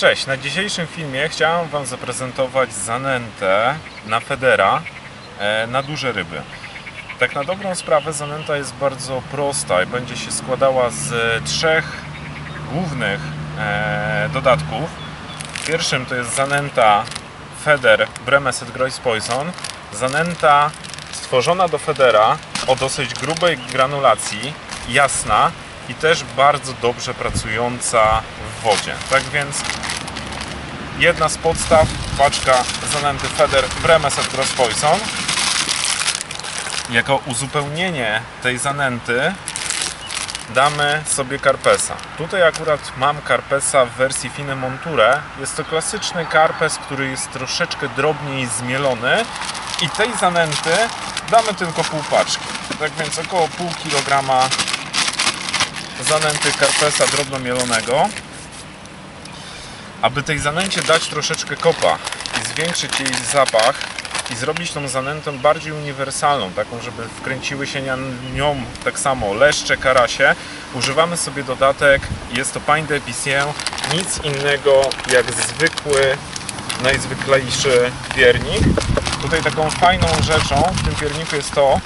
Cześć, na dzisiejszym filmie chciałem Wam zaprezentować zanętę na federa e, na duże ryby. Tak na dobrą sprawę zanęta jest bardzo prosta i będzie się składała z trzech głównych e, dodatków. Pierwszym to jest zanęta Feder Bremeset Grois Poison. Zanęta stworzona do federa o dosyć grubej granulacji, jasna i też bardzo dobrze pracująca w wodzie. Tak więc jedna z podstaw, paczka zanęty Feder Bremeset Gross Poison. Jako uzupełnienie tej zanęty damy sobie karpesa. Tutaj akurat mam karpesa w wersji Fine Monture. Jest to klasyczny karpes, który jest troszeczkę drobniej zmielony i tej zanęty damy tylko pół paczki. Tak więc około pół kilograma zanęty karpesa drobno mielonego. Aby tej zanęcie dać troszeczkę kopa i zwiększyć jej zapach i zrobić tą zanętę bardziej uniwersalną, taką, żeby wkręciły się nią tak samo leszcze, karasie, używamy sobie dodatek, jest to pain d'épicien, nic innego jak zwykły, najzwyklejszy piernik. Tutaj taką fajną rzeczą w tym pierniku jest to,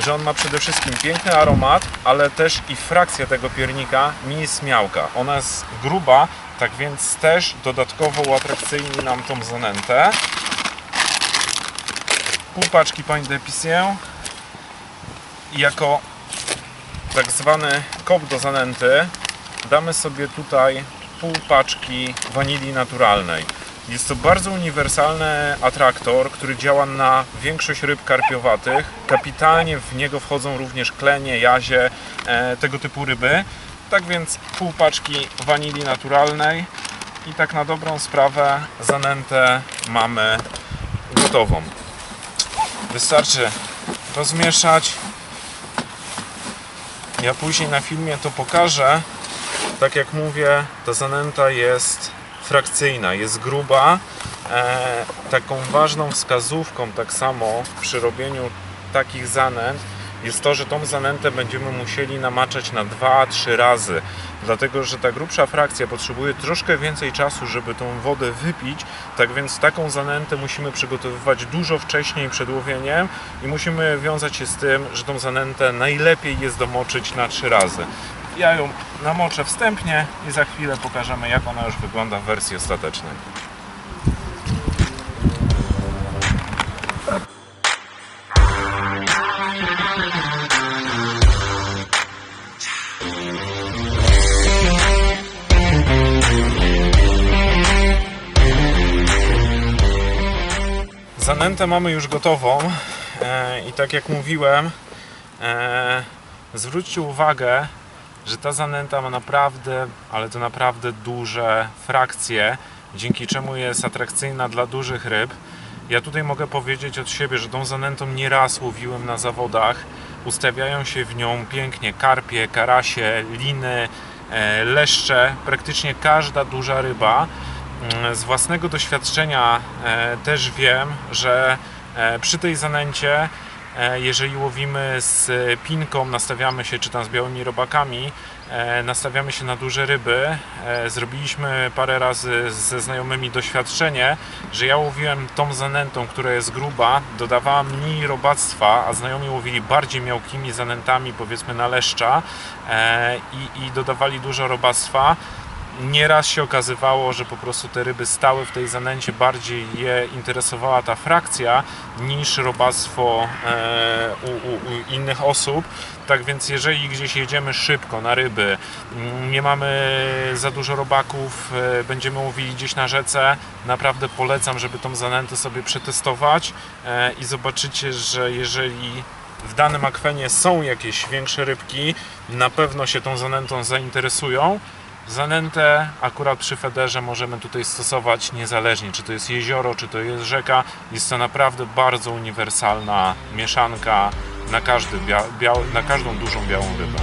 że on ma przede wszystkim piękny aromat, ale też i frakcja tego piernika nie jest miałka. Ona jest gruba, tak więc też dodatkowo uatrakcyjni nam tą zanętę. Pół paczki pain d'épicien i jako tak zwany kop do zanęty damy sobie tutaj pół paczki wanilii naturalnej. Jest to bardzo uniwersalny atraktor, który działa na większość ryb karpiowatych. Kapitalnie w niego wchodzą również klenie, jazie, e, tego typu ryby. Tak więc pół paczki wanilii naturalnej i tak na dobrą sprawę zanętę mamy gotową. Wystarczy rozmieszać. Ja później na filmie to pokażę. Tak jak mówię, ta zanęta jest frakcyjna, jest gruba. E, taką ważną wskazówką tak samo przy robieniu takich zanęt jest to, że tą zanętę będziemy musieli namaczać na 2-3 razy, dlatego że ta grubsza frakcja potrzebuje troszkę więcej czasu, żeby tą wodę wypić, tak więc taką zanętę musimy przygotowywać dużo wcześniej przed łowieniem i musimy wiązać się z tym, że tą zanętę najlepiej jest domoczyć na 3 razy. Ja ją namoczę wstępnie i za chwilę pokażemy jak ona już wygląda w wersji ostatecznej. Zanętę mamy już gotową e, i tak jak mówiłem, e, zwróćcie uwagę, że ta zanęta ma naprawdę, ale to naprawdę duże frakcje, dzięki czemu jest atrakcyjna dla dużych ryb. Ja tutaj mogę powiedzieć od siebie, że tą zanętą nieraz łowiłem na zawodach. Ustawiają się w nią pięknie karpie, karasie, liny, e, leszcze, praktycznie każda duża ryba. Mm, Z własnego doświadczenia e, też wiem, że e, przy tej zanęcie, jeżeli łowimy z pinką, nastawiamy się, czy tam z białymi robakami, e, nastawiamy się na duże ryby. E, Zrobiliśmy parę razy ze znajomymi doświadczenie, że ja łowiłem tą zanętą, która jest gruba, dodawała mniej robactwa, a znajomi łowili bardziej miałkimi zanętami, powiedzmy na leszcza e, i, i dodawali dużo robactwa nieraz się okazywało, że po prostu te ryby stały w tej zanęcie, bardziej je interesowała ta frakcja niż robactwo e, u, u, u innych osób. Tak więc jeżeli gdzieś jedziemy szybko na ryby, mm, nie mamy za dużo robaków, e, będziemy łowili gdzieś na rzece, naprawdę polecam, żeby tą zanętę sobie przetestować e, i zobaczycie, że jeżeli w danym akwenie są jakieś większe rybki, na pewno się tą zanętą zainteresują. Zanętę akurat przy federze możemy tutaj stosować niezależnie, czy to jest jezioro, czy to jest rzeka. Jest to naprawdę bardzo uniwersalna mieszanka na, każdy na każdą dużą białą rybę.